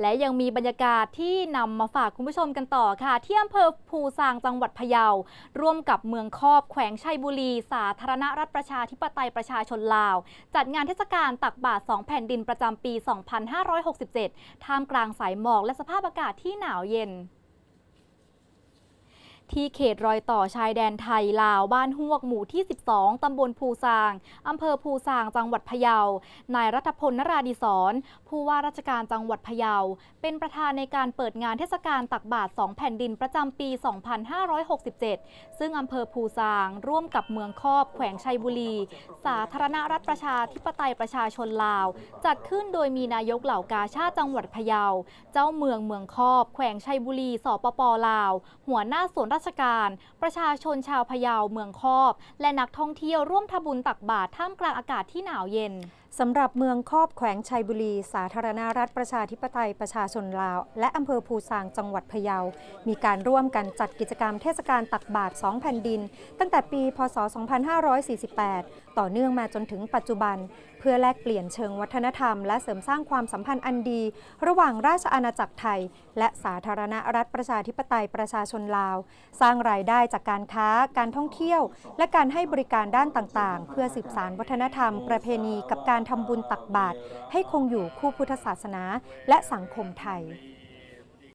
และยังมีบรรยากาศที่นำมาฝากคุณผู้ชมกันต่อค่ะ ที่อำเภอภูซางจังหวัดพะเยา ร่วมกับเมืองคอบแขวงชัยบุรี สาธารณรัฐประชาธิปไตยประชาชนลาว จัดงานเทศกาลตักบาตรสองแผ่นดินประจำปี 2567 ท่ามกลางสายหมอกและสภาพอากาศที่หนาวเย็น ที่เขตรอยต่อชายแดนไทยลาวบ้านฮวกหมู่ที่ 12 ตำบลภูซาง อำเภอภูซาง จังหวัดพะเยา นายรัฐพลนราดิศรผู้ว่าราชการจังหวัดพะเยา เป็นประธานในการเปิดงานเทศกาลตักบาตรสองแผ่นดินประจำปี 2567 ซึ่งอำเภอภูซาง ร่วมกับเมืองคอบแขวงชัยบุรี สาธารณรัฐประชาธิปไตยประชาชนลาว จัดขึ้นโดยมีนายกเหล่ากาชาติจังหวัดพะเยา เจ้าเมืองเมืองคอบแขวงชัยบุรีสปปลาว หัวหน้าส่วนราชการ ประชาชนชาวพะเยาเมืองคอบ และนักท่องเที่ยวร่วมทำบุญตักบาตรท่ามกลางอากาศที่หนาวเย็น สำหรับเมืองคอบแขวงชัยบุรี สาธารณรัฐประชาธิปไตยประชาชนลาว และอำเภอภูซางจังหวัดพะเยา มีการร่วมกันจัดกิจกรรมเทศกาลตักบาตรสองแผ่นดิน ตั้งแต่ปี พศ 2548 ต่อเนื่องมาจนถึงปัจจุบัน เพื่อแลกเปลี่ยนเชิงวัฒนธรรม และเสริมสร้างความสัมพันธ์อันดี ระหว่างราชอาณาจักรไทย และสาธารณรัฐประชาธิปไตยประชาชนลาว สร้างรายได้จากการค้า การท่องเที่ยว และการให้บริการด้านต่างๆ เพื่อสืบสานวัฒนธรรม ประเพณีกับการทำบุญตักบาตรให้คงอยู่คู่พุทธศาสนาและสังคมไทย